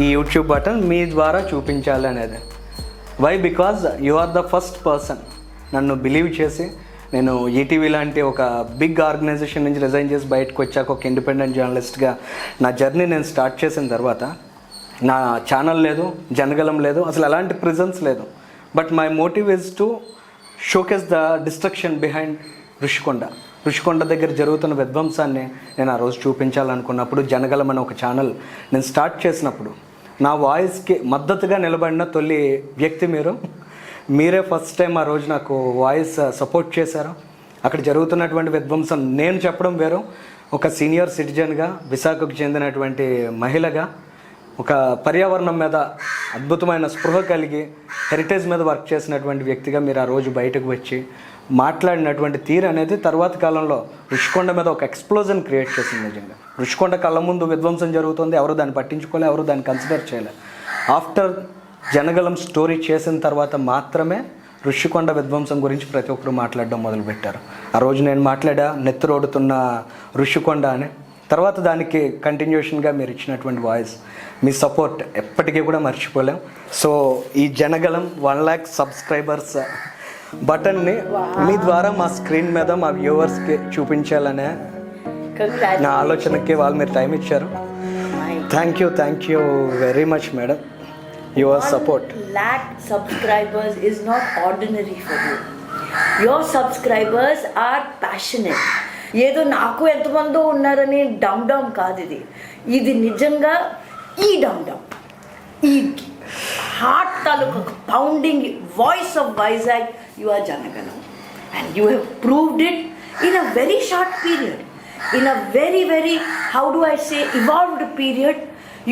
ఈ YouTube button మీ ద్వారా చూపించాలి అనేది. Why because you are the first person నన్ను బిలీవ్ చేసి నేను ఈటీవీ లాంటి ఒక బిగ్ ఆర్గనైజేషన్ నుంచి రిజైన్ చేసి బయటకు వచ్చాక ఒక ఇండిపెండెంట్ జర్నలిస్ట్గా నా జర్నీ నేను స్టార్ట్ చేసిన తర్వాత నా ఛానల్ లేదు జనగలం లేదు అసలు అలాంటి ప్రిజన్స్ లేదు. But my motive is to showcase the destruction behind Rushikonda Rushikonda దగ్గర జరుగుతున్న విధ్వంసాన్ని నేను ఆ రోజు చూపించాలనుకున్నప్పుడు జనగలం అనే ఒక ఛానల్ నేను స్టార్ట్ చేసినప్పుడు నా వాయిస్కి మద్దతుగా నిలబడిన తొలి వ్యక్తి మీరు. మీరే ఫస్ట్ టైం ఆ రోజు నాకు వాయిస్ సపోర్ట్ చేశారు. అక్కడ జరుగుతున్నటువంటి విధ్వంసం నేను చెప్పడం వేరు. ఒక సీనియర్ సిటిజన్గా విశాఖకు చెందినటువంటి మహిళగా ఒక పర్యావరణం మీద అద్భుతమైన స్పృహ కలిగి హెరిటేజ్ మీద వర్క్ చేసినటువంటి వ్యక్తిగా మీరు ఆ రోజు బయటకు వచ్చి మాట్లాడినటువంటి తీరు అనేది తర్వాత కాలంలో రుషికొండ మీద ఒక ఎక్స్ప్లోజన్ క్రియేట్ చేసింది నిజంగా. రుషికొండ కళ్ళ ముందు విధ్వంసం జరుగుతుంది ఎవరు దాన్ని పట్టించుకోలే ఎవరు దాన్ని కన్సిడర్ చేయలే. ఆఫ్టర్ జనగలం స్టోరీ చేసిన తర్వాత మాత్రమే ఋషికొండ విధ్వంసం గురించి ప్రతి ఒక్కరు మాట్లాడడం మొదలుపెట్టారు. ఆ రోజు నేను మాట్లాడా నెత్తురోడుతున్న ఋషికొండ అని. తర్వాత దానికి కంటిన్యూషన్గా మీరు ఇచ్చినటువంటి వాయిస్ మీ సపోర్ట్ ఎప్పటికీ కూడా మర్చిపోలేం. సో ఈ జనగలం వన్ ల్యాక్ సబ్స్క్రైబర్స్ బటన్ని మీ ద్వారా మా స్క్రీన్ మీద మా వ్యూవర్స్కి చూపించాలనే నా ఆలోచనకి వాళ్ళు మీరు టైం ఇచ్చారు. Thank you thank you very much madam your support lakh subscribers is not ordinary for you. Your subscribers are passionate. ఏదో నాకు ఎంతమందో ఉన్నారని డమ్ డమ్ కాదు ఇది. ఇది నిజంగా ఈ డమ్ డమ్. ఈ హార్ట్ తాలూకు pounding voice of Vizag you are Janaganam and you have proved it in a very short period in a very very how do I say evolved period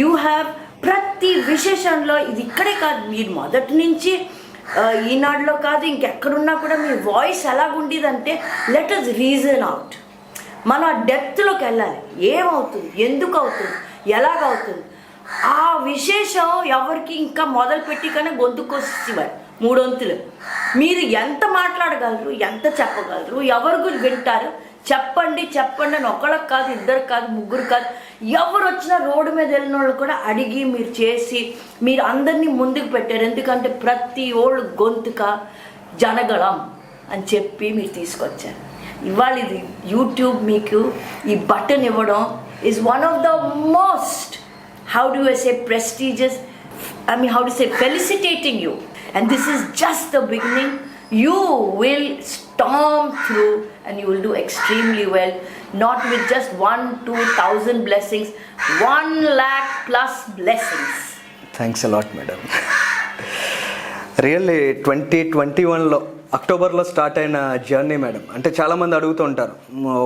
you have ప్రతి విశేషంలో ఇది ఇక్కడే కాదు మీరు మొదటి నుంచి ఈనాడులో కాదు ఇంకెక్కడున్నా కూడా మీ వాయిస్ ఎలాగుండేదంటే లెట్ అస్ రీజన్ అవుట్ మనం ఆ డెప్త్లోకి వెళ్ళాలి. ఏమవుతుంది? ఎందుకు అవుతుంది ఎలాగవుతుంది? ఆ విశేషం ఎవరికి ఇంకా మొదలు పెట్టి కానీ గొంతుకొచ్చేవారు మూడొంతులు. మీరు ఎంత మాట్లాడగలరు? ఎంత చెప్పగలరు? ఎవరు గురి వింటారు? చెప్పండి చెప్పండి అని ఒకళ్ళకి కాదు ఇద్దరు కాదు ముగ్గురు కాదు. ఎవరు వచ్చినా రోడ్డు మీద వెళ్ళిన వాళ్ళు కూడా అడిగి మీరు చేసి మీరు అందరినీ ముందుకు పెట్టారు. ఎందుకంటే ప్రతి ఓళ్ళు గొంతుక జనగళం అని చెప్పి మీరు తీసుకొచ్చారు. ఇవాళ ఇది యూట్యూబ్ మీకు ఈ బటన్ ఇవ్వడం is one of the most how do I say prestigious? I mean, how to say felicitating you. And this is just the beginning. You will storm through and you will do extremely well. Not with just one, two thousand blessings, one lakh plus blessings. Thanks a lot madam really twenty twenty వన్లో అక్టోబర్లో start అయిన journey madam. అంటే చాలామంది అడుగుతూ ఉంటారు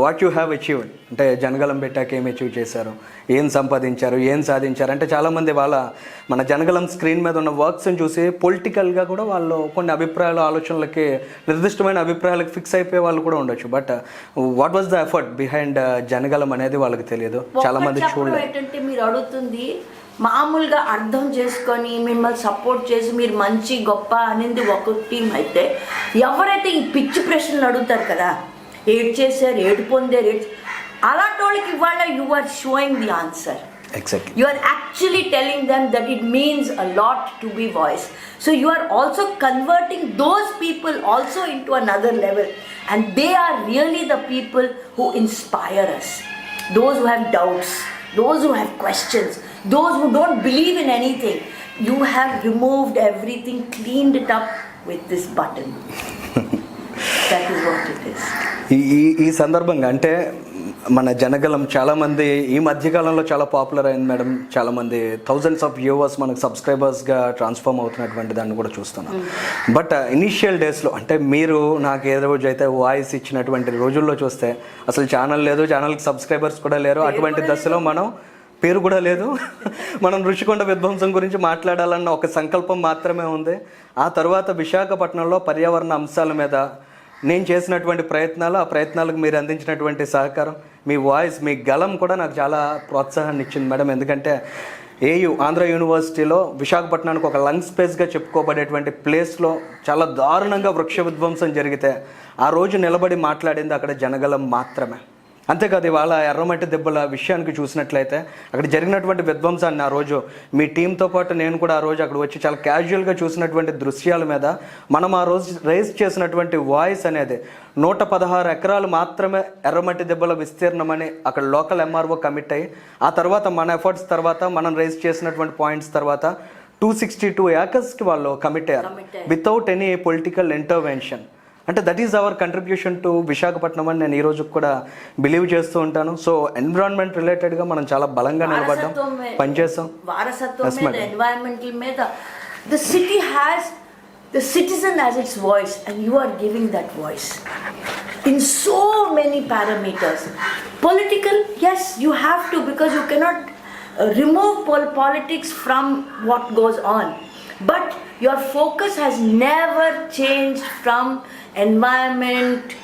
what you have achieved అంటే జనగలం పెట్టాక ఏం అచీవ్ చేశారు? ఏం సంపాదించారు? ఏం సాధించారు? అంటే చాలామంది వాళ్ళ మన జనగలం స్క్రీన్ మీద ఉన్న వర్క్స్ని చూసి పొలిటికల్గా కూడా వాళ్ళు కొన్ని అభిప్రాయాలు ఆలోచనలకి నిర్దిష్టమైన అభిప్రాయాలకు ఫిక్స్ అయిపోయే వాళ్ళు కూడా ఉండొచ్చు. But what was the effort behind Janagalam అనేది వాళ్ళకి తెలియదు. చాలామంది చూడలేదు. మీరు అడుగుతుంది మామూలుగా అర్థం చేసుకొని మిమ్మల్ని సపోర్ట్ చేసి మీరు మంచి గొప్ప అనేది ఒక టీం అయితే ఎవరైతే ఈ పిచ్చి ప్రశ్నలు అడుగుతారు కదా ఏడు చేశారు ఏడు పొందారు ఏడు అలాంటి వాళ్ళకి ఇవాళ you are showing the answer exactly you are actually telling them that it means a lot to be voice so you are also converting those people also into another level and they are really the people who inspire us those who have doubts those who have questions those who don't believe in anything you have removed everything cleaned it up with this button. That is what it is. ఈ ఈ సందర్భంగా అంటే మన జనగలం చాలామంది ఈ మధ్యకాలంలో చాలా popular అయింది మేడం చాలామంది థౌజండ్స్ ఆఫ్ వ్యూవర్స్ మనకు సబ్స్క్రైబర్స్గా ట్రాన్స్ఫార్మ్ అవుతున్నటువంటి దాన్ని కూడా చూస్తున్నాం. బట్ ఇనీషియల్ డేస్లో అంటే మీరు నాకు ఏ రోజు అయితే వాయిస్ ఇచ్చినటువంటి రోజుల్లో చూస్తే అసలు ఛానల్ లేదు ఛానల్కి సబ్స్క్రైబర్స్ కూడా లేరు అటువంటి దశలో మనం పేరు కూడా లేదు. మనం ఋషికొండ విధ్వంసం గురించి మాట్లాడాలన్న ఒక సంకల్పం మాత్రమే ఉంది. ఆ తర్వాత విశాఖపట్నంలో పర్యావరణ అంశాల మీద నేను చేసినటువంటి ప్రయత్నాలు ఆ ప్రయత్నాలకు మీరు అందించినటువంటి సహకారం మీ వాయిస్ మీ గలం కూడా నాకు చాలా ప్రోత్సాహాన్ని ఇచ్చింది మేడం. ఎందుకంటే ఏయు ఆంధ్ర యూనివర్సిటీలో విశాఖపట్నానికి ఒక లంగ్ స్పేస్గా చెప్పుకోబడేటువంటి ప్లేస్లో చాలా దారుణంగా వృక్ష విధ్వంసం జరిగితే ఆ రోజు నిలబడి మాట్లాడింది అక్కడ జనగలం మాత్రమే. అంతేకాదు ఇవాళ ఎర్రమట్టి దెబ్బల విషయానికి చూసినట్లయితే అక్కడ జరిగినటువంటి విధ్వంసాన్ని ఆ రోజు మీ టీంతో పాటు నేను కూడా ఆ రోజు అక్కడ వచ్చి చాలా క్యాజువల్గా చూసినటువంటి దృశ్యాల మీద మనం ఆ రోజు రైజ్ చేసినటువంటి వాయిస్ అనేది నూట పదహారు ఎకరాలు మాత్రమే ఎర్రమట్టి దెబ్బల విస్తీర్ణమని అక్కడ లోకల్ ఎంఆర్ఓ కమిట్ అయ్యి ఆ తర్వాత మన ఎఫర్ట్స్ తర్వాత మనం రైజ్ చేసినటువంటి పాయింట్స్ తర్వాత టూ సిక్స్టీ టూ ఏకర్స్కి వాళ్ళు కమిట్ అయ్యారు. వితౌట్ ఎనీ పొలిటికల్ ఇంటర్వెన్షన్ అంటే that is our contribution to Visakhapatnam అని నేను ఈ రోజు కూడా బిలీవ్ చేస్తూ ఉంటాను. సో ఎన్విరాన్మెంట్ రిలేటెడ్గా మనం చాలా బలంగా నిలబడ్డాం పనిచేస్తాం వారసత్వం. ఎన్వైరన్మెంటల్ మీద the city has the citizen has its voice and you are giving that voice in so many parameters political as you have to because you cannot remove politics from what goes on but your focus has never changed from environment,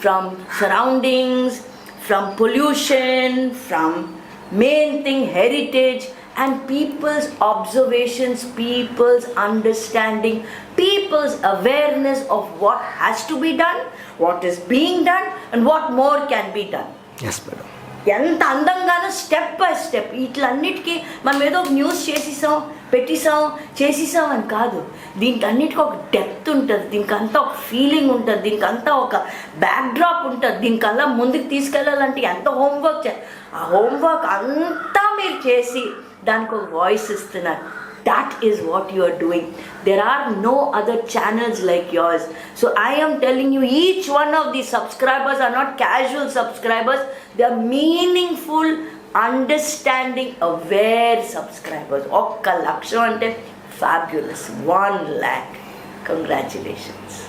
from surroundings, from pollution, from main thing heritage and people's observations, people's understanding, people's awareness of what has to be done, what is being done, and what more can be done. Yes, madam. ఎంత అందంగానో step by step ఇట్లన్నిటికీ మనం ఏదో ఒక news చేసేసాం పెట్టేసాం చేసేసాం అని కాదు. దీనికి అన్నిటికీ ఒక డెప్త్ ఉంటుంది దీనికి అంతా ఒక ఫీలింగ్ ఉంటుంది దీనికి అంతా ఒక బ్యాక్డ్రాప్ ఉంటుంది దీనికల్లా ముందుకు తీసుకెళ్ళాలంటే ఎంత హోంవర్క్ చే ఆ హోంవర్క్ అంతా మీరు చేసి దానికి ఒక వాయిస్ ఇస్తున్నారు. That is what you are doing. There are no other channels like yours. So I am telling you, each one of these subscribers are not casual subscribers, they are meaningful, understanding, aware subscribers. Okka Lakshante, fabulous. One lakh. Congratulations.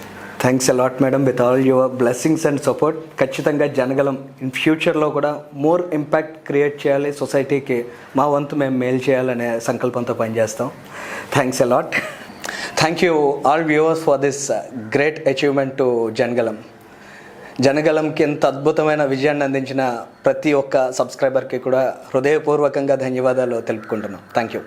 Thanks a lot madam with all your blessings and support ఖచ్చితంగా Janagalam. In ఫ్యూచర్లో కూడా more impact create చేయాలి సొసైటీకి మా వంతు మేము మేలు చేయాలనే సంకల్పంతో పనిచేస్తాం. Thanks a lot thank you all viewers for this great achievement to Janagalam జనగలంకి ఎంత అద్భుతమైన విజయాన్ని అందించిన ప్రతి ఒక్క సబ్స్క్రైబర్కి కూడా హృదయపూర్వకంగా ధన్యవాదాలు తెలుపుకుంటున్నాం. Thank you